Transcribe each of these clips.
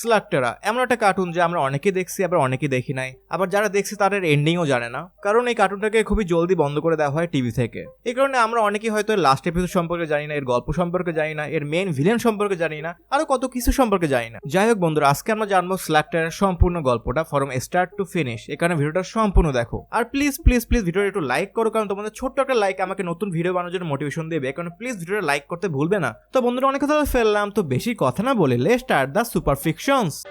স্লাকটেরা এমন একটা কার্টুন যে আমরা অনেকে দেখছি, আবার অনেকে দেখি নাই। আবার যারা দেখছি তাদের এন্ডিংও জানে না। কারণ এই কার্টুনটাকে খুবই জলদি বন্ধ করে দেওয়া হয় টিভি থেকে। এই কারণে আমরা অনেকেই হয়তো লাস্ট এপিসোড সম্পর্কে জানি না, এর গল্প সম্পর্কে জানি না, এর মেন ভিলেন সম্পর্কে জানি না, আরও কত কিছু সম্পর্কে জানি না। যাই হোক বন্ধুরা, আজকে আমরা জানব স্ল্যাকটারের সম্পূর্ণ গল্পটা ফরম স্টার্ট টু ফিনিশ এখানে ভিডিওটা সম্পূর্ণ দেখো। আর প্লিজ প্লিজ প্লিজ ভিডিওটা একটু লাইক করো, কারণ তোমাদের ছোট্ট একটা লাইক আমাকে নতুন ভিডিও বানানোর জন্য মোটিভেশন দেবে। কারণ প্লিজ ভিডিওটা লাইক করতে ভুলবে না। তো বন্ধুরা, অনেক কথা ফেললাম, তো বেশি কথা না বলে লে স্টার্ট দ্য সুপার ksiądz.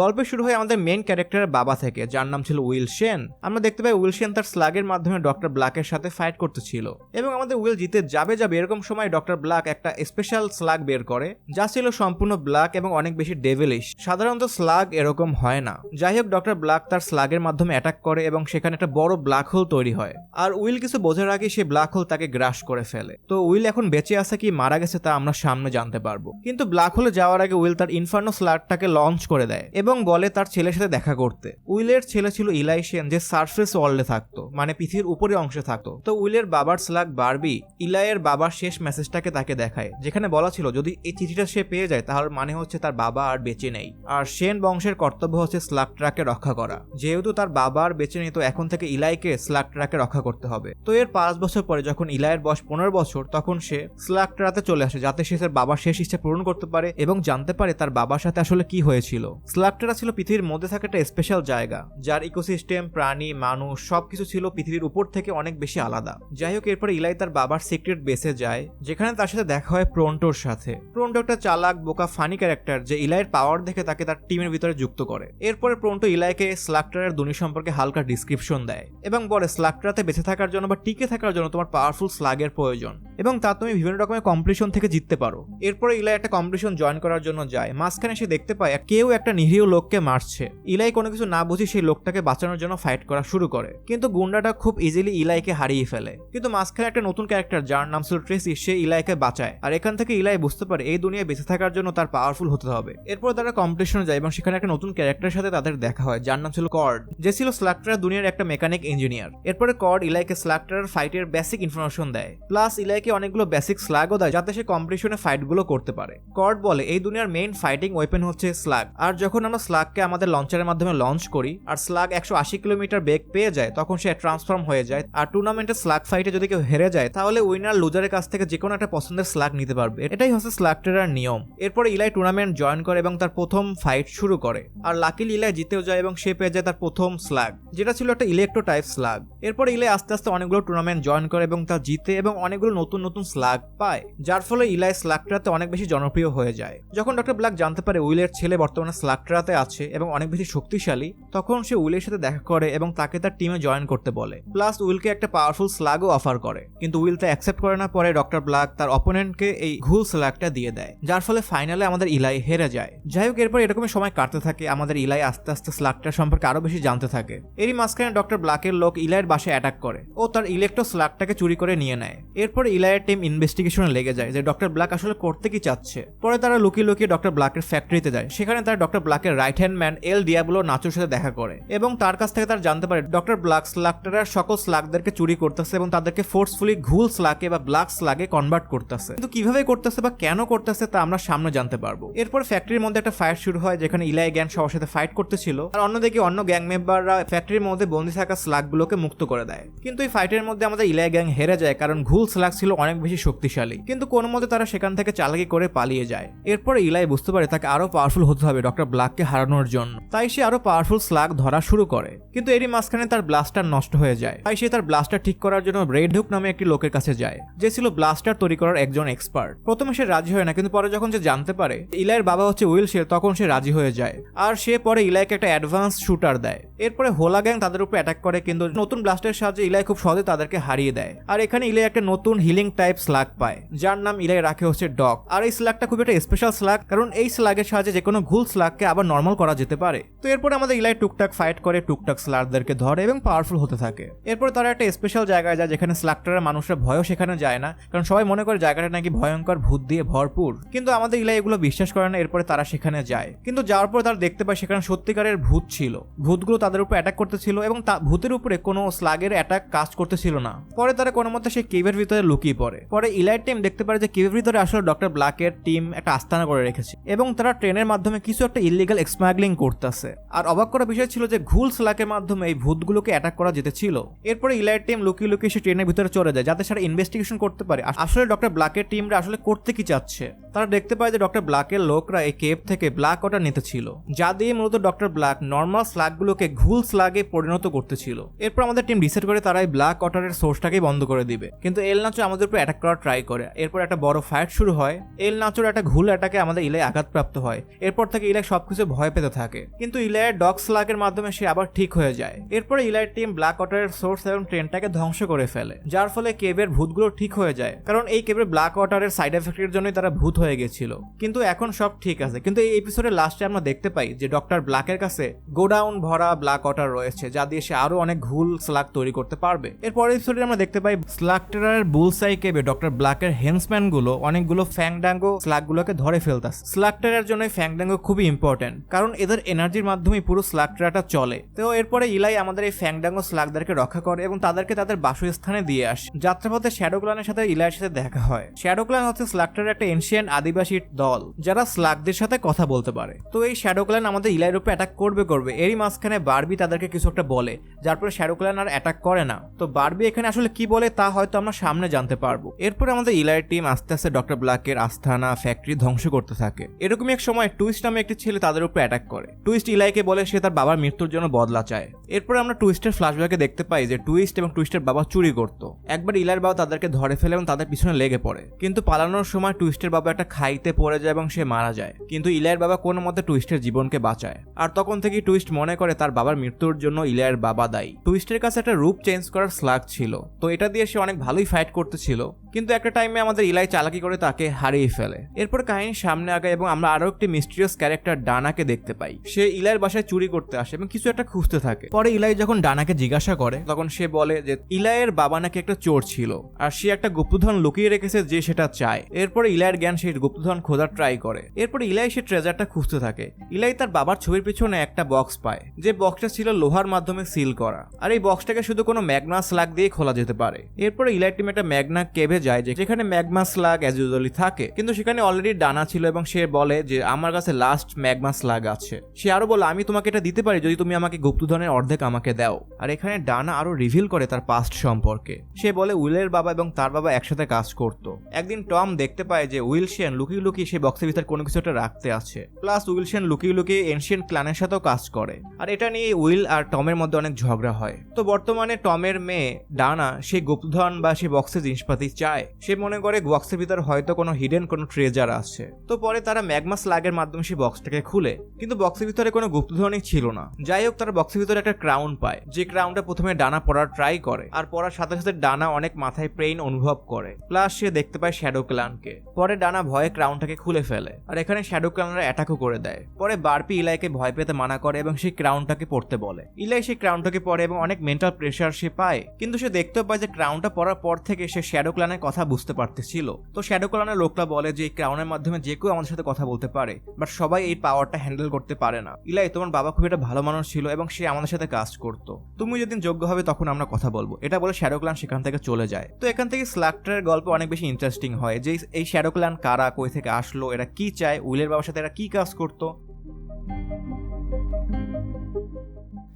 গল্প শুরু হয় আমাদের মেন ক্যারেক্টারের বাবা থেকে, যার নাম ছিল উইল সেন আমরা দেখতে পাই উইল সেন তার স্লাগের মাধ্যমে ডক্টর ব্ল্যাকের সাথে ফাইট করতেছিল এবং আমাদের উইল জিতে যাবে যাবে এরকম সময় ডক্টর ব্ল্যাক একটা স্পেশাল স্লাগ বের করে, যা ছিল সম্পূর্ণ ব্ল্যাক এবং অনেক বেশি ডেভিলিশ সাধারণত স্লাগ এরকম হয় না। যাই হোক ডক্টর ব্ল্যাক তার স্লাগের মাধ্যমে অ্যাটাক করে এবং সেখানে একটা বড় ব্ল্যাক হোল তৈরি হয়। আর উইল কিছু বোঝার আগে সেই ব্ল্যাক হোল তাকে গ্রাস করে ফেলে। তো উইল এখন বেঁচে আছে কি, মারা গেছে তা আমরা সামনে জানতে পারব। কিন্তু ব্ল্যাক হোলে যাওয়ার আগে উইল তার ইনফার্নো স্লাগটাকে লঞ্চ করে দেয় এবং বলে তার ছেলের সাথে দেখা করতে। উইলের ছেলে ছিল ইলাইশিয়ান যে সার্ফেস ওয়ার্ল্ডে থাকতো মানে পৃথিবীর উপরে অংশে থাকতো। তো উইলের বাবার স্লাগ বারবি, ইলাইয়ের বাবার শেষ মেসেজটাকে তাকে দেখায়, যেখানে বলা ছিল, যদি এই চিঠিটা সে পেয়ে যায়, তাহলে মানে হচ্ছে তার বাবা আর বেঁচে নেই। আর সেন বংশের কর্তব্য হচ্ছে স্লাগট্রাকে রক্ষা করা। যেহেতু তার বাবা আর বেঁচে নেই, তো এখন থেকে ইলাইকে স্লাগট্রাকে রক্ষা করতে হবে। তো এর পাঁচ বছর পরে যখন ইলাইয়ের বয়স পনেরো বছর, তখন সে স্লাগট্রাতে চলে আসে, যাতে সে তার বাবার শেষ ইচ্ছা পূরণ করতে পারে এবং জানতে পারে তার বাবার সাথে আসলে কি হয়েছিল। স্লাগট্রা ছিল পৃথিবীর মধ্যে থাকা একটা স্পেশাল জায়গা, যার ইকোসিস্টেম প্রাণী, মানুষ, সবকিছু ছিল পৃথিবীর উপর থেকে অনেক বেশি আলাদা। যাই হোক, এরপরে ইলাই তার বাবার সিক্রেট বেসে যায়, যেখানে তার সাথে দেখা হয় প্রন্টোর সাথে। প্রন্টো একটা চালাক, বোকা ফানি ক্যারেক্টার যে ইলাইয়ের পাওয়ার দেখে তাকে তার টিমের ভিতরে যুক্ত করে। এরপরে প্রন্টো ইলাইকে স্লাকটারের দুনি সম্পর্কে হালকা ডিসক্রিপশন দেয়, এবং বলে স্লাকটারাতে বেঁচে থাকার জন্য বা টিকে থাকার জন্য তোমার পাওয়ারফুল স্লাগের প্রয়োজন, এবং তা তুমি বিভিন্ন রকমের কম্পিটিশন থেকে জিততে পারো। এরপরে ইলাই একটা কম্পিটিশন জয়েন করার জন্য যায়, মাঝখানে সে দেখতে পায়, কেউ একটা নিরীহ লোককে মারছে। ইলাই কোনো কিছু না বুঝি সেই লোকটাকে বাঁচানোর জন্য ফাইট করা শুরু করে। কিন্তু গুন্ডাটা খুব ইজিলি ইলাইকে হারিয়ে ফেলে। কিন্তু মাঝখানে একটা নতুন ক্যারেক্টার যার নাম ছিল ট্রেসি সে ইলাইকে বাঁচায়। আর এখান থেকে ইলাই বুঝতে পারে এই দুনিয়ায় বেঁচে থাকার জন্য তার পাওয়ারফুল হতে হবে। এরপর তারা কম্পিটিশনে যায় এবং সেখানে একটা নতুন ক্যারেক্টারের সাথে তাদের দেখা হয়, যার নাম ছিল কর্ড। যে ছিল স্লাকটার দুনিয়ার একটা মেকানিক ইঞ্জিনিয়ার এরপরে কর্ড ইলাইকে স্লাকটার ফাইটের বেসিক ইনফরমেশন দেয়। প্লাস ইলাইকে অনেকগুলো বেসিক স্ল্যাগও দেয়, যাতে সে কম্পিটিশনে ফাইটগুলো করতে পারে। কর্ড বলে, এই দুনিয়ার মেইন ফাইটিং ওয়েপেন হচ্ছে স্লাগ আর যখন আমরা স্লাগকে আমাদের লঞ্চারের মাধ্যমে লঞ্চ করি, আর স্লাগ একশো আশি কিলোমিটার বেগ পেয়ে যায়, তখন সে ট্রান্সফর্ম হয়ে যায়। আর টুর্নামেন্টের স্লাগ ফাইটে যদি কেউ হেরে যায়, তাহলে উইনার লুজারের কাছ থেকে যে কোনো একটা পছন্দের স্লাগ নিতে পারবে। এটাই হচ্ছে স্লাগ ট্রেডার নিয়ম। এরপরে ইলাই টুর্নামেন্ট জয়েন করে এবং তার প্রথম ফাইট শুরু করে। আর লাকিলি ইলাই জিতেও যায় এবং সে পেয়ে যায় তার প্রথম স্লাগ যেটা ছিল একটা ইলেকট্রো টাইপ স্লাগ এরপরে ইলাই আস্তে আস্তে অনেকগুলো টুর্নামেন্ট জয়েন করে এবং তা জিতে এবং অনেকগুলো নতুন নতুন স্লাগ পায়, যার ফলে ইলাই স্লাগট্রাতে অনেক বেশি জনপ্রিয় হয়ে যায়। যখন ডক্টর ব্ল্যাক জানতে পারে উইলের ছেলে বর্তমানে স্লাগট্রাতে আছে এবং অনেক বেশি শক্তিশালী, তখন সে উইলের সাথে দেখা করে এবং তাকে তার টিমে জয়েন করতে বলে। প্লাস উইলকে একটা পাওয়ারফুল স্লাগও অফার করে। কিন্তু উইল তা অ্যাকসেপ্ট করে না, পরে ডক্টর ব্ল্যাক তার অপোনেন্টকে এই ঘুল স্লাগটা দিয়ে দেয়, যার ফলে ফাইনালে আমাদের ইলাই হেরে যায়। যাই হোক, এরপর এরকমই সময় কাটতে থাকে, আমাদের ইলাই আস্তে আস্তে স্লাগটার সম্পর্কে আরও বেশি জানতে থাকে। এরই মাঝখানে ডক্টর ব্ল্যাকের লোক ইলাইয়ের বাসায় অ্যাটাক করে। ও তার ইলেকট্রো স্লাগটাকে চুরি করে নিয়ে নেয়। এরপর ইলাইয়ের টিম ইনভেস্টিগেশনে লেগে যায় যে ডক্টর ব্ল্যাক আসলে করতে কি চাচ্ছে। পরে তারা লুকিয়ে লুকিয়ে ডক্টর ব্ল্যাকের ফ্যাক্টরিতে যায়। সেখানে তারা ডক্টর ব্ল্যাকের right hand man El Diablo নাচোর সাথে দেখা করে এবং তার কাছ থেকে তারা জানতে পারে ডক্টর ব্ল্যাক স্লাগটার সকল স্লাগদেরকে চুরি করতেছে এবং তাদেরকে ফোর্সফুলি ঘুল স্লাগে বা ব্ল্যাক স্লাগে কনভার্ট করতেছে। কিন্তু কীভাবে করতেছে বা কেন করতেছে তা আমরা সামনে জানতে পারব। এরপর ফ্যাক্টরির মধ্যে একটা ফাইট শুরু হয়, যেখানে ইলাই গ্যাং সবার সাথে ফাইট করতেছিল। আর অন্যদিকে অন্য গ্যাং মেম্বাররা ফ্যাক্টরির মধ্যে বন্দি থাকা স্লাগগুলোকে মুক্ত করে দেয়। কিন্তু এই ফাইটের মধ্যে আমাদের ইলাই গ্যাং হেরে যায়, কারণ ঘুল স্লাগ ছিল অনেক বেশি শক্তিশালী। কিন্তু কোনো মতে তারা সেখান থেকে চালাকি করে পালিয়ে যায়। এরপরে ইলাই বুঝতে পারে তাকে আরও পাওয়ারফুল হতে হবে ডক্টর ব্ল্যাককে হারানোর জন্য। তাই সে আরও পাওয়ারফুল স্লাগ ধরা শুরু করে। কিন্তু এরই মাঝখানে তার ব্লাস্টার নষ্ট হয়ে যায়। তাই সে তার ব্লাস্টার ঠিক করার জন্য রেড হুক নামে একটি লোকের কাছে যায়, যে ছিল ব্লাস্টার তৈরি করার একজন এক্সপার্ট প্রথমে সে রাজি হয় না, কিন্তু পরে যখন সে জানতে পারে ইলাইয়ের বাবা হচ্ছে উইল, সে তখন সে রাজি হয়ে যায়। আর সে পরে ইলাইকে একটা অ্যাডভান্স শুটার দেয়। এরপরে হোলা গ্যাং তাদের উপর অ্যাটাক করে, কিন্তু নতুন ব্লাস্টের সাহায্যে ইলাই খুব সহজে তাদেরকে হারিয়ে দেয়। আর এখানে ইলাই একটা নতুন হিলিং টাইপ স্লাগ পায়, যার নাম ইলাই রাখে হচ্ছে ডগ। আর এই স্লাগটা খুব একটা স্পেশাল স্লাগ, কারণ এই স্লাগের সাহায্যে যে কোনো ঘুল স্লাগকে আবার আবার নর্মাল করা যেতে পারে। তো এরপর আমাদের ইলাই টুকটাক ফাইট করে, টুকটাক স্লারদেরকে ধরে এবং পাওয়ারফুল হতে থাকে। এরপর তারা একটা স্পেশাল জায়গায় যায় যেখানে স্লাক্টারের মানুষরা ভয়ও সেখানে যায় না, কারণ সবাই মনে করে জায়গাটা নাকি ভয়ঙ্কর, ভূত দিয়ে ভরপুর। কিন্তু আমাদের ইলাই এগুলো বিশ্বাস করে না, এরপরে তারা সেখানে যায়। কিন্তু যাওয়ার পর তারা দেখতে পায় সেখানে সত্যিকারের ভূত ছিল। ভূতগুলো তাদের উপর অ্যাটাক করতেছিল এবং ভূতের উপরে কোনো স্লাগের অ্যাটাক কাজ করতেছিল না। পরে তারা কোনো মতে সেই কেভের ভিতরে লুকিয়ে পড়ে। পরে ইলাইট টিম দেখতে পারে যে কেভের ভিতরে আসলে ডক্টর ব্ল্যাকের টিম একটা আস্তানা করে রেখেছে। এবং তারা ট্রেনের মাধ্যমে কিছু একটা ইলিগাল স্মাগলিং করতেছে। আর অবাক করা বিষয় ছিল যে ঘুল স্লাকের মাধ্যমে এই ভূতগুলোকে অ্যাটাক করা যেতে ছিল এরপরে ইলাইট টিম লুকিয়ে লুকিয়ে সে ট্রেনের ভিতরে চলে যায়, যাতে সেটা ইনভেস্টিগেশন করতে পারে। আসলে ডক্টর ব্ল্যাকের টিমরা আসলে করতে কি চাচ্ছে? তারা দেখতে পায় যে ডক্টর ব্ল্যাকের লোকরা এই কেভ থেকে ব্ল্যাক ওয়াটার নিতে ছিল যা দিয়ে মূলত ডক্টর ব্ল্যাক নর্মাল স্লাগগুলোকে ঘুল স্লাগে পরিণত করতেছিল। এরপর আমাদের টিম ডিসাইড করে তারা এই ব্ল্যাক ওয়াটারের সোর্সটাকেই বন্ধ করে দিবে। কিন্তু এল নাচো আমাদের উপর অ্যাটাক করার ট্রাই করে। এরপর একটা বড় ফাইট শুরু হয়। এল নাচোর একটা ঘুল অ্যাটাকে আমাদের ইলাই আঘাতপ্রাপ্ত হয়। এরপর থেকে ইলাই সবকিছু ভয় পেতে থাকে। কিন্তু ইলাইয়ের ডগ স্লাগের মাধ্যমে সে আবার ঠিক হয়ে যায়। এরপরে ইলাইয়ের টিম ব্ল্যাক ওয়াটারের সোর্স এবং ট্রেনটাকে ধ্বংস করে ফেলে, যার ফলে কেবের ভূতগুলো ঠিক হয়ে যায়। কারণ এই কেবের ব্ল্যাক ওয়াটারের সাইড এফেক্টের জন্যই তারা ভূত হয়ে গেছিল। কিন্তু এখন সব ঠিক আছে। কিন্তু এই এপিসোডের লাস্টে আমরা দেখতে পাই যে ডক্টর ব্ল্যাকের কাছে গোডাউন ভরা ব্ল্যাক ওয়াটার রয়েছে, যা দিয়ে সে আরও অনেক ঘুল স্লাগ তৈরি করতে পারবে। এরপর এপিসোডে আমরা দেখতে পাই স্লাগটেরার বুলসাই কেবে ডক্টর ব্ল্যাকের হেন্সম্যানগুলো অনেকগুলো ফ্যাংডাঙ্গো স্লাগ গুলোকে ধরে ফেলতাছে। স্লাগটেরার জন্য ফ্যাংডাঙ্গো খুবই ইম্পর্টেন্ট কারণ এদের এনার্জির মাধ্যমে পুরো স্লাগটেরাটা চলে। তো এরপরে ইলাই আমাদের এই ফ্যাংডাঙ্গো স্লাগদেরকে রক্ষা করে এবং তাদেরকে তাদের বাসস্থানে দিয়ে আসে। যাত্রাপথে শ্যাডো ক্লানের সাথে ইলাইয়ের সাথে দেখা হয়। শ্যাডো ক্লান হচ্ছে স্লাগটের একটা এনশিয়ান আদিবাসী দল, যারা স্লাগদের সাথে কথা বলতে পারে। তো এই শ্যাডো ক্লান আমাদের ইলাইয়ের উপরে অ্যাটাক করবে করবে। এরই মাঝখানে বারবি তাদেরকে কিছু একটা বলে, যার পরে শ্যাডো ক্লান আর অ্যাটাক করে না। তো বারবি এখানে আসলে কি বলে তা হয়তো আমরা সামনে জানতে পারব। এরপরে আমাদের ইলাইয়ের টিম আস্তে আস্তে ডক্টর ব্ল্যাকের আস্থানা ফ্যাক্টরি ধ্বংস করতে থাকে। এরকমই এক সময় টুইস্ট নামে একটি ছেলে তাদের উপর অ্যাটাক করে। টুইস্ট ইলাইকে বলে সে তার বাবার মৃত্যুর জন্য বদলা চায়। এরপরে আমরা টুইস্টের ফ্ল্যাশব্যাকে দেখতে পাই যে টুইস্ট এবং টুইস্টের বাবা চুরি করতো। একবার ইলার বাবা তাদেরকে ধরে ফেলে এবং তাদের পিছনে লেগে পড়ে। কিন্তু পালানোর সময় টুইস্টের বাবা একটা খাইতে পড়ে যায় এবং সে মারা যায়। কিন্তু ইলাইয়ের বাবা কোনো মতে টুইস্টের জীবনকে বাঁচায়। আর তখন থেকে টুইস্ট মনে করে তার বাবার মৃত্যুর জন্য ইলাইয়ের বাবা দায়ী। টুইস্টের কাছে একটা রূপ চেঞ্জ করার স্লাগ ছিল। তো এটা দিয়ে সে অনেক ভালোই ফাইট করতেছিল। কিন্তু একটা টাইমে আমাদের ইলাই চালাকি করে তাকে হারিয়ে ফেলে। এরপর কাহিনী সামনে আগায় এবং আমরা আরও একটি মিস্টিরিয়াস ক্যারেক্টার ডানাকে দেখতে পাই। সে ইলাইয়ের বাসায় চুরি করতে আসে এবং কিছু একটা খুঁজতে থাকে। পরে ইলাই যখন ডানাকে জিজ্ঞাসা করে, তখন সে বলে যে, ইলাইয়ের বাবা নাকি একটা চোর ছিল আর সে একটা গুপ্তধন লুকিয়ে রেখেছে যে সেটা চায়। এরপরে ইলাইয়ের জ্ঞান সেই গুপ্তধন খোঁজার ট্রাই করে। এরপরে ইলাই সে ট্রেজারটা খুঁজতে থাকে। ইলাই তার বাবার ছবির পিছনে একটা বক্স পায়। যে বক্সটা ছিল লোহার মাধ্যমে সিল করা। আর এই বক্সটাকে শুধু কোনো ম্যাগনা স্লাগ দিয়ে খোলা যেতে পারে। এরপরে ইলাই টিম একটা ম্যাগনা কেভে যায়, যে যেখানে ম্যাগমা স্লাগ অ্যাজ ইউজুয়ালি থাকে। কিন্তু সেখানে অলরেডি ডানা ছিল এবং সে বলে যে, আমার কাছে লাস্ট ম্যাগমা স্লাগ আছে সে আরও বলে আমি তোমাকে এটা দিতে পারি যদি তুমি আমাকে গুপ্তধনের অর্ধেক আমাকে দাও। আর এখানে ডানা আরও রিভিল করে তার পাস্ট সম্পর্কে। সে বলে, উইলের বাবা এবং তার বাবা একসাথে কাজ করত। একদিন টম দেখতে পায় যে উইলশেন লুকিয়ে লুকিয়ে সেই বক্সের ভিতর কোনো কিছু একটা রাখতে আছে। প্লাস উইলশেন লুকিয়ে লুকিয়ে এনশিয়েন্ট ক্লানের সাথেও কাজ করে। আর এটা নিয়ে উইল আর টমের মধ্যে অনেক ঝগড়া হয়। তো বর্তমানে টমের মেয়ে ডানা সে গুপ্তধন বা সে বক্সের জিনিসপাতি চায়। সে মনে করে বক্সের ভিতর হয়তো কোনো হিডেন কোনো ট্রেজার আছে। তো পরে তারা ম্যাগমা স্লাগের মাধ্যমে সেই বক্সটাকে খুলে কিন্তু বক্সের ভিতরে কোনো গুপ্তধনই ছিল না। যাই হোক, তারা বক্সের ভিতরে একটা ক্রাউন পায়, যে ক্রাউনটা প্রথমে ডানা পড়ার ট্রাই করে, আর পড়ার সাথে সাথে ডানা অনেক মাথায় পেইন অনুভব করে। প্লাস সে দেখতে পায় শ্যাডো ক্লানকে পরে ডানা ভয়ে ক্রাউনটাকে খুলে ফেলে, আর এখানে শ্যাডো ক্লানরা অ্যাটাকও করে দেয়। পরে বারপি ইলাইকে ভয় পেতে মানা করে এবং সেই ক্রাউনটাকে পড়তে বলে। ইলাই সেই ক্রাউনটাকে পড়ে এবং অনেক মেন্টাল প্রেশার সে পায়, কিন্তু সে দেখতেও পায় যে ক্রাউনটা পড়ার পর থেকে সে শ্যাডো ক্লানের কথা বুঝতে পারতেছিল। তো শ্যাডো ক্লানের লোকটা বলে যে, এই ক্রাউনের মাধ্যমে যে কেউ আমাদের সাথে কথা বলতে পারে বাট সবাই এই পাওয়ারটা হ্যান্ডেল করতে পারে না। ইলাই, তোমার বাবা খুব একটা ভালো মানুষ ছিল এবং সে আমাদের সাথে কাজ করতো। তুমি যেদিন যোগ্য হবে তখন আমরা কথা বলব। এটা বলে শ্যাডো ক্লান সেখান থেকে চলে যায়। তো এখান থেকে স্লাক্টারের গল্প অনেক বেশি ইন্টারেস্টিং হয় যে এই শ্যাডো ক্লান কারা, কই থেকে আসলো, এরা কি চায়, উইলের বাবার সাথে এরা কি কাজ করতো?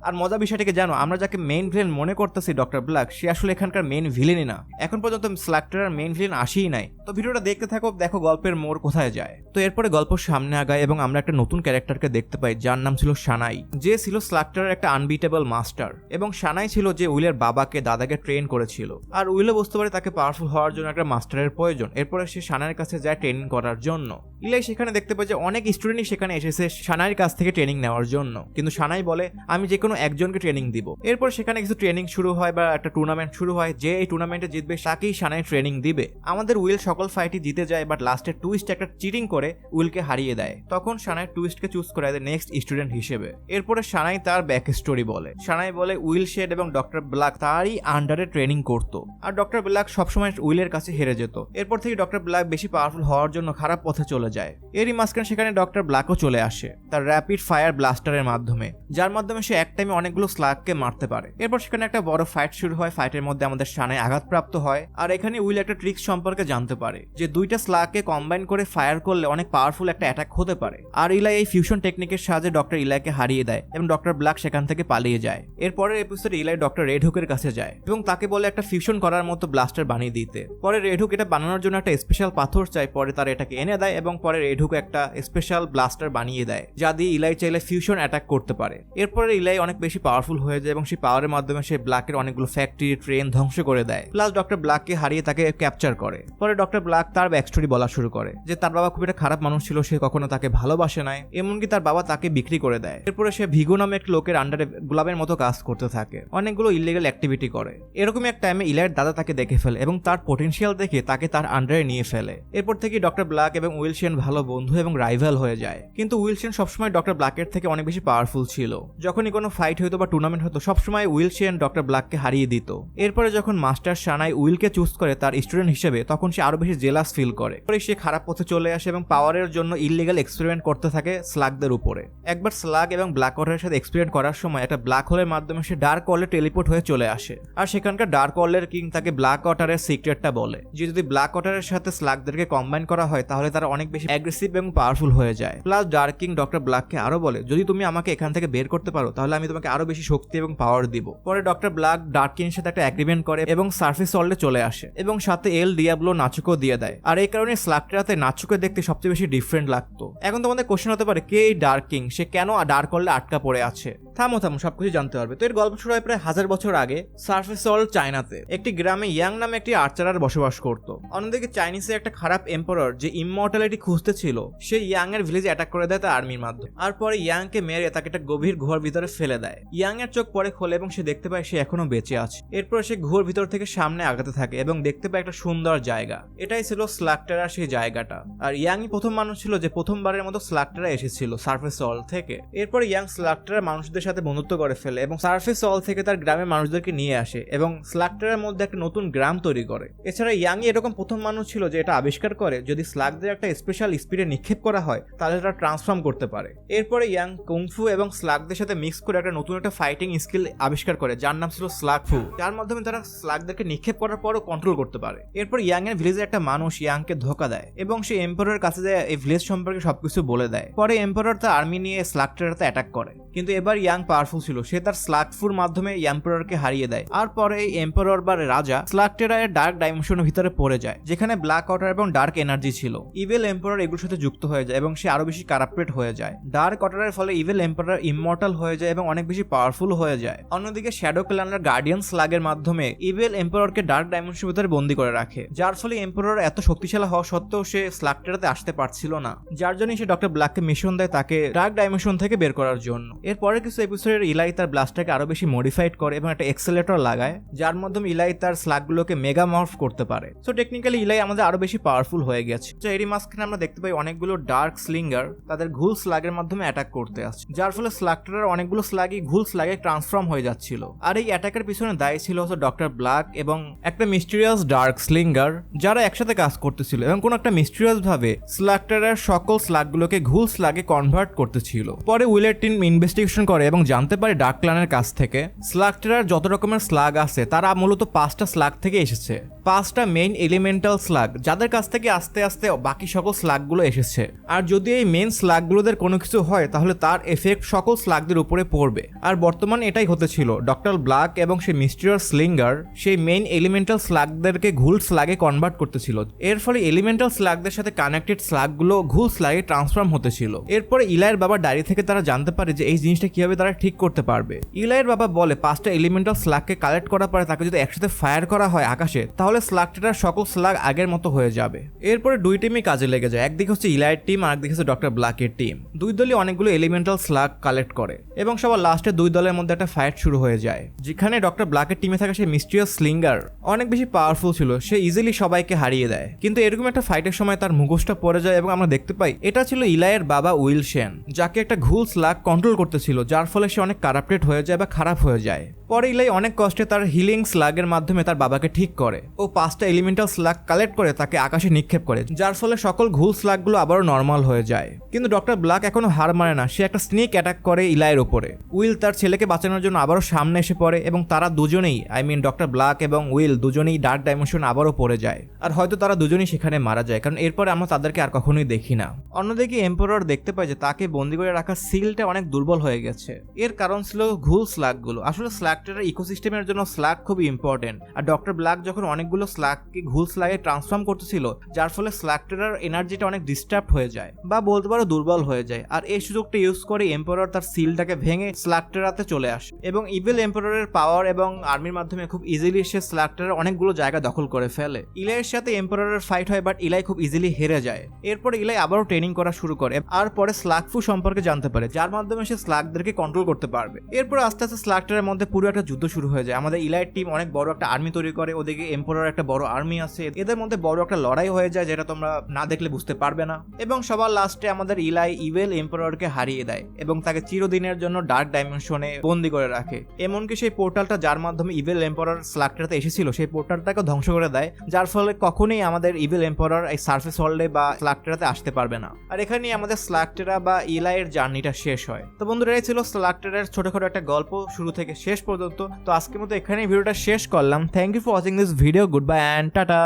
আর মজা বিষয়টাকে জানো, আমরা যাকে মেইন ভিলেন মনে করতেছি ডক্টর ব্ল্যাক সে আসলে এখানকার মেইন ভিলেনই না। এখন পর্যন্ত স্লাক্টারের মেইন ভিলেন আসেই নাই। তো ভিডিওটা দেখতে থাকো, দেখো গল্পের মোড় কোথায় যায়। তো এরপরে গল্প সামনে আগায় এবং আমরা একটা নতুন ক্যারেক্টারকে দেখতে পাই, যার নাম ছিল সানাই যে ছিল স্ল্যাক্টারের একটা আনবিটেবল মাস্টার এবং সানাই ছিল যে উইলের বাবাকে, দাদাকে ট্রেন করেছিল। আর উইলও বুঝতে পারে তাকে পাওয়ারফুল হওয়ার জন্য একটা মাস্টারের প্রয়োজন। এরপরে সে সানাইয়ের কাছে যায় ট্রেনিং করার জন্য। ইলাই সেখানে দেখতে পায় যে অনেক স্টুডেন্টই সেখানে এসেছে সানাইয়ের কাছ থেকে ট্রেনিং নেওয়ার জন্য। কিন্তু সানাই বলে, আমি যে কোনো একজনকে ট্রেনিং দিব। এরপর সেখানে কিছু ট্রেনিং শুরু হয় বা একটা টুর্নামেন্ট শুরু হয়, যে এই টুর্নামেন্টে জিতবে তাকেই সানাই ট্রেনিং দিবে। আমাদের উইল সকল ফাইটই জিতে যায় বাট লাস্টে টুইস্ট একটা চিটিং করে উইলকে হারিয়ে দেয়। তখন সানাই টুইস্টকে চুজ করে দেয় নেক্সট স্টুডেন্ট হিসেবে। এরপরে সানাই তার ব্যাক স্টোরি বলে। সানাই বলে, উইল শেড এবং ডক্টর ব্ল্যাক তারই আন্ডারে ট্রেনিং করতো। আর ডক্টর ব্ল্যাক সবসময় উইলের কাছে হেরে যেত। এরপর থেকে ডক্টর ব্ল্যাক বেশি পাওয়ারফুল হওয়ার জন্য খারাপ পথে চলে যায়। এরই মাঝখানে সেখানে ডক্টর ব্ল্যাকও চলে আসে, তার র্যাপিড ফায়ার ব্লাস্টারের মাধ্যমে। যার মাধ্যমে সে এক টাইমে অনেকগুলো স্লাগকে মারতে পারে। এরপর সেখানে একটা বড় ফাইট শুরু হয়। ফাইটের মধ্যে আমাদের সানায় আঘাতপ্রাপ্ত হয়। আর এখানে উইল একটা ট্রিক্স সম্পর্কে জানতে পারে, যে দুইটা স্লাগকে কম্বাইন করে ফায়ার করলে অনেক পাওয়ারফুল একটা অ্যাটাক হতে পারে। আর ইলাই এই ফিউশন টেকনিকের সাহায্যে ডক্টর ইলাইকে হারিয়ে দেয় এবং ডক্টর ব্ল্যাক সেখান থেকে পালিয়ে যায়। এরপরের এপিসোডে ইলাই ডক্টর রেড হুকের কাছে যায় এবং তাকে বলে একটা ফিউশন করার মতো ব্লাস্টার বানিয়ে দিতে। পরে রেড হুক এটা বানানোর জন্য একটা স্পেশাল পাথর চাই পরে তার এটাকে এনে দেয় এবং পরে রেড হুক একটা স্পেশাল ব্লাস্টার বানিয়ে দেয়, যা দিয়ে ইলাই চাইলে ফিউশন অ্যাটাক করতে পারে। এরপরে ইলাই অনেক বেশি পাওয়ারফুল হয়ে যায় এবং সেই পাওয়ারের মাধ্যমে সে ব্ল্যাকের অনেকগুলো ফ্যাক্টরি ট্রেন ধ্বংস করে দেয়। প্লাস ডক্টর ব্ল্যাককে হারিয়ে তাকে ক্যাপচার করে। পরে ডক্টর ব্ল্যাক তার ব্যাকস্টোরি বলা শুরু করে যে তার বাবা খুব একটা খারাপ মানুষ ছিল, সে কখনো তাকে ভালোবাসে নাই। এমনকি তার বাবা তাকে বিক্রি করে দেয়। এরপরে সে ভিগো নামে এক লোকের আন্ডারে গোলাপের মতো কাজ করতে থাকে। অনেকগুলো ইলিগাল অ্যাক্টিভিটি করে। এরকম এক টাইমে ইলাইয়ের দাদা তাকে দেখে ফেলে এবং তার পটেনশিয়াল দেখে তাকে তার আন্ডারে নিয়ে ফেলে। এরপর থেকে ডক্টর ব্ল্যাক এবং উইলসেন ভালো বন্ধু এবং রাইভাল হয়ে যায়। কিন্তু উইলসেন সবসময় ডক্টর ব্ল্যাকের থেকে অনেক বেশি পাওয়ারফুল ছিল। যখনই কোনো ফাইট হতো বা টুর্নামেন্ট হতো, সবসময় উইলসেন ডক্টর ব্ল্যাককে হারিয়ে দিত। এরপরে যখন মাস্টার সানাই উইলকে চুজ করে তার স্টুডেন্ট হিসেবে, তখন সে আরও বেশি জেলাস ফিল করে। পরে সে খারাপ পথে চলে আসে এবং পাওয়ারের জন্য ইলিগাল এক্সপেরিমেন্ট করতে থাকে স্লাগদের উপরে। একবার স্লাগ এবং ব্ল্যাক ওয়াটারের সাথে এক্সপেরিমেন্ট করার সময় একটা ব্ল্যাক হোলের মাধ্যমে সে ডার্ক ওয়ালে টেলিপোর্ট হয়ে চলে আসে। আর সেখানকার ডার্ক ওয়ালের কিং তাকে ব্ল্যাক ওয়াটারের সিক্রেটটা বলে। যে যদি ব্ল্যাক ওয়াটারের সাথে স্লাগদেরকে কম্বাইন করা হয়, তাহলে তারা অনেক বেশি অ্যাগ্রেসিভ এবং পাওয়ারফুল হয়ে যায়। প্লাস ডার্ক কিং ডক্টর ব্ল্যাককে আরও বলে, যদি তুমি আমাকে এখান থেকে বের করতে পারো, তাহলে আমি তোমাকে আরও বেশি শক্তি এবং পাওয়ার দিব। পরে ডক্টর ব্ল্যাক ডার্ক কিং সাথে একটা এগ্রিমেন্ট করে এবং সার্ফেস ওয়ার্ল্ডে চলে আসে এবং সাথে এল ডিয়াবলো নাচুকও দিয়ে দেয়। আর এই কারণে স্লাগটাতে নাচুকে দেখতে সবচেয়ে বেশি ডিফারেন্ট লাগতো। এখন তোমাদের কোশ্চেন হতে পারে, কে এই ডার্ক সে কেন ডার্ক ওয়ার্ল্ডে আটকা পড়ে আছে? থামো থামো, সবকিছু জানতে পারবে তো এর গল্প শুরু হয় প্রায় হাজার বছর আগে সার্ফেস ওয়ার্ল্ড চায়নাতে একটি গ্রামে ইয়াং নামে একটি আর্চারার বসবাস করত। অন্যদিকে চাইনিজে একটা খারাপ এম্পারার যে ইমমর্টালিটি খুঁজতে ছিল, সে ইয়াং এর ভিলেজে অ্যাটাক করে দেয় তার আর্মির মাধ্যমে। আর পরে ইয়াংকে মেরে তাকে একটা গভীর গুহার ভিতরে ফেলে দেয়। ইয়াং এর চোখ পরে খোলে এবং সে দেখতে পায় সে এখনও বেঁচে আছে। এরপর সে গুহার ভিতর থেকে সামনে আগাতে থাকে এবং দেখতে পায় একটা সুন্দর জায়গা। এটাই ছিল স্লাকটারার সেই জায়গাটা। আর ইয়াংই প্রথম মানুষ ছিল যে প্রথমবারের মতো স্লাকটারা এসেছিল সার্ফেস অল থেকে। এরপর ইয়াং স্লাকটারা মানুষদের সাথে বন্ধুত্ব করে ফেলে এবং সার্ফেস অল থেকে তার গ্রামের মানুষদেরকে নিয়ে আসে এবং স্লাকটারের মধ্যে একটা নতুন গ্রাম তৈরি করে। এছাড়া ইয়াংই এরকম প্রথম মানুষ ছিল যে এটা আবিষ্কার করে যদি স্লাগদের একটা স্পেশাল স্পিডে নিক্ষেপ করা হয়, তাহলে এটা ট্রান্সফর্ম করতে পারে। এরপরে ইয়াং কুংফু এবং স্লাকদের সাথে মিক্স করে একটা নতুন একটা ফাইটিং স্কিল আবিষ্কার করে, যার নাম ছিল স্লাগ স্লাগফু যার মাধ্যমে তারা স্লাগদেরকে নিক্ষেপ করার পরও কন্ট্রোল করতে পারে। এরপর ইয়াং এর ভিলেজের একটা মানুষ ইয়াংকে ধোকা দেয় এবং সে এম্পারের কাছে যায়, এই ভিলেজ সম্পর্কে সবকিছু বলে দেয়। পরে এম্পারার তার আর্মি নিয়ে স্লাগটারাতে অ্যাটাক করে। কিন্তু এবার ইয়াং পাওয়ারফুল ছিল, সে তার স্লাগফুর মাধ্যমে এম্পারারকে হারিয়ে দেয়। আর পরে এই এম্পারার বা রাজা স্লাগটেরায়ের ডার্ক ডাইমেনশনের ভিতরে পড়ে যায়, যেখানে ব্ল্যাক ওয়াটার এবং ডার্ক এনার্জি ছিল। ইভেল এম্পারার এগুলোর সাথে যুক্ত হয়ে যায় এবং সে আরও বেশি কারাপ্রেট হয়ে যায়। ডার্ক ওয়াটারের ফলে ইভেল এম্পারার ইমমর্টাল হয়ে যায় এবং অনেক বেশি পাওয়ারফুল হয়ে যায়। অন্যদিকে শ্যাডো ক্লানের গার্ডিয়ান স্লাগের মাধ্যমে ইভেল এম্পারারকে ডার্ক ডাইমেনশনের ভিতরে বন্দি করে রাখে, যার ফলে এম্পারার এত শক্তিশালী হওয়া সত্ত্বেও সে স্লাগটেরাতে আসতে পারছিল না, যার জন্য সে ডক্টর ব্ল্যাককে মিশন দেয় তাকে ডার্ক ডাইমেনশন থেকে বের করার জন্য। এরপরে কিছু এপিসোডের ইলাই তার ব্লাস্টটাকে আরও বেশি মডিফাইড করে এবং একটা এক্সেলেটর লাগায়, যার মাধ্যমে ইলাই তার স্লাগগুলোকে মেগা মর্ফ করতে পারে। সো টেকনিক্যালি ইলাই আমাদের আরও বেশি পাওয়ারফুল হয়ে গেছে। তো এরই মাঝখানে আমরা দেখতে পাই অনেকগুলো ডার্ক স্লিঙ্গার তাদের ঘুল স্লাগের মাধ্যমে অ্যাটাক করতে আসছে, যার ফলে স্লাগটার অনেকগুলো স্লাগই ঘুল স্লাগে ট্রান্সফর্ম হয়ে যাচ্ছিল। আর এই অ্যাটাকের পিছনে দায়ী ছিল হচ্ছে ডক্টর ব্ল্যাক এবং একটা মিস্টিরিয়াস ডার্ক স্লিঙ্গার যারা একসাথে কাজ করতেছিল এবং কোন একটা মিস্টিরিয়াস ভাবে স্লাগটারের সকল স্লাগগুলোকে ঘুল স্লাগে কনভার্ট করতেছিল। পরে উইলের টিম ইনভেস্টিগেশন করে এবং জানতে পারে ডার্ক ক্লানের কাছ থেকে স্লাগটারার যত রকমের স্লাগ আছে, তারা মূলত পাঁচটা স্লাগ থেকে এসেছে। পাঁচটা মেইন এলিমেন্টাল স্লাগ যাদের কাছ থেকে আস্তে আস্তে বাকি সকল স্লাগগুলো এসেছে। আর যদি এই মেইন স্লাগগুলোদের কোনো কিছু হয়, তাহলে তার এফেক্ট সকল স্লাগদের উপরে পড়বে। আর বর্তমান এটাই হতেছিল ডক্টর ব্ল্যাক এবং সেই মিস্টিরিয়াস স্লিঙ্গার সেই মেইন এলিমেন্টাল স্লাগদেরকে ঘুল স্লাগে কনভার্ট করতেছিল এর ফলে এলিমেন্টাল স্লাগদের সাথে কানেক্টেড স্লাগগুলো ঘুল স্লাগে ট্রান্সফর্ম হতেছিল এরপরে ইলাইয়ের বাবা ডায়েরি থেকে তারা জানতে পারে যে এই জিনিসটা কীভাবে তারা ঠিক করতে পারবে। ইলাইয়ের বাবা বলে, পাঁচটা এলিমেন্টাল স্লাগকে কালেক্ট করার পরে তাকে যদি একসাথে ফায়ার করা হয় আকাশে, তাহলে স্লাগটার সকল স্লাগ আগের মতো হয়ে যাবে। এরপরে দুই টিমই কাজে লেগে যায়। একদিকে হচ্ছে ইলাইয়ের টিম আর একদিকে হচ্ছে ডক্টর ব্ল্যাকের টিম দুই দলই অনেকগুলো এলিমেন্টাল স্লাগ কালেক্ট করে। এবং সবার লাস্টে দুই দলের মধ্যে একটা ফাইট শুরু হয়ে যায়, যেখানে ডক্টর ব্ল্যাকের টিমে থাকা সেই মিস্ট্রিয়াস স্লিঙ্গার অনেক বেশি পাওয়ারফুল ছিল, সে ইজিলি সবাইকে হারিয়ে দেয়। কিন্তু এরকম একটা ফাইটের সময় তার মুখোশটা পড়ে যায় এবং আমরা দেখতে পাই, এটা ছিল ইলাইয়ের বাবা উইল সেন যাকে একটা ঘুল স্লাগ কন্ট্রোল করতেছিল, যার ফলে সে অনেক কারাপ্টেড হয়ে যায় বা খারাপ হয়ে যায়। পরে ইলাই অনেক কষ্টে তার হিলিং স্লাগের মাধ্যমে তার বাবাকে ঠিক করে ও পাঁচটা এলিমেন্টাল স্লাগ কালেক্ট করে তাকে আকাশে নিক্ষেপ করে, যার ফলে সকল ঘুল স্লাগগুলো আবারও নর্মাল হয়ে যায়। কিন্তু ডক্টর ব্ল্যাক এখনও হার মানে না, সে একটা স্নেক অ্যাটাক করে ইলাইয়ের ওপরে উইল তার ছেলেকে বাঁচানোর জন্য আবারও সামনে এসে পড়ে এবং তারা দুজনেই, আই মিন ডক্টর ব্ল্যাক এবং উইল, দুজনেই ডার্ক ডাইমেনশন আবারও পড়ে যায়। আর হয়তো তারা দুজনেই সেখানে মারা যায়, কারণ এরপরে আমরা তাদেরকে আর কখনোই দেখি না। অন্যদিকে এম্পোরার দেখতে পাই যে তাকে বন্দি করে রাখা সিলটা অনেক দুর্বল হয়ে গেছে। এর কারণ ছিল ঘুল স্লাগগুলো আসলে স্লাগটার ইকোসিস্টেমের জন্য স্লাগ খুবই ইম্পর্টেন্ট। আর ডক্টর ব্ল্যাক যখন অনেকগুলো স্লাগকে ঘুল স্লাগে ট্রান্সফর্ম করতেছিল, যার ফলে স্লাগটার এনার্জিটা অনেক ডিস্টার্ব হয়ে যায় বা বলতে পারো দুর্বল হয়ে যায়। আর এই সুযোগটা ইউজ করে এম্পোরার তার সিলটাকে ভেঙে স্লাগটেরাতে চলে আসে। এবং ইভিল এম্পোরারের পাওয়ার এবং আর্মির মাধ্যমে খুব ইজিলি সে স্লাগটেরার অনেকগুলো জায়গা দখল করে ফেলে। ইলাইয়ের সাথে এম্পোরারের ফাইট হয় বাট ইলাই খুব ইজিলি হেরে যায়। এরপর ইলাই আবারও ট্রেনিং করা শুরু করে, আর পরে স্লাগফু সম্পর্কে জানতে পারে, যার মাধ্যমে সে স্লাগদেরকে কন্ট্রোল করতে পারবে। এরপর আস্তে আস্তে স্লাগটারের মধ্যে পুরো একটা যুদ্ধ শুরু হয়ে যায়। আমাদের ইলাইয়ের টিম অনেক বড় একটা আর্মি তৈরি করে, ওদিকে এম্পোরার একটা বড় আর্মি আছে। এদের মধ্যে বড় একটা লড়াই হয়ে যায়, যেটা তোমরা না দেখলে বুঝতে পারবে না। এবং সবার লাস্টে আমাদের ইলাই ইভেল এম্পোরারকে হারিয়ে দেয়, এবং তাকে চিরদিনের জন্য ডার্ক ডাইমেনশনে বন্দি করে রাখে। এমনকি সেই পোর্টালটা যার মাধ্যমে ইভেল এম্পোরার স্লাগটাতে এসেছিল, সেই পোর্টালটাকে ধ্বংস করে দেয়, যার ফলে কখনোই আমাদের ইভেল এম্পোরার এই সার্ফেস ওয়ার্ল্ডে বা স্লাগটাতে আসতে পারবে না। আর এখানেই আমাদের স্লাগটেরা বা ইলাইয়ের জার্নিটা শেষ হয়। তো বন্ধুরা, এই ছিল স্লাগটেরার ছোটখাটো একটা গল্প শুরু থেকে শেষ পর্যন্ত। তো আজকের মতো এখানেই ভিডিওটা শেষ করলাম। Thank you for watching this video good bye and tata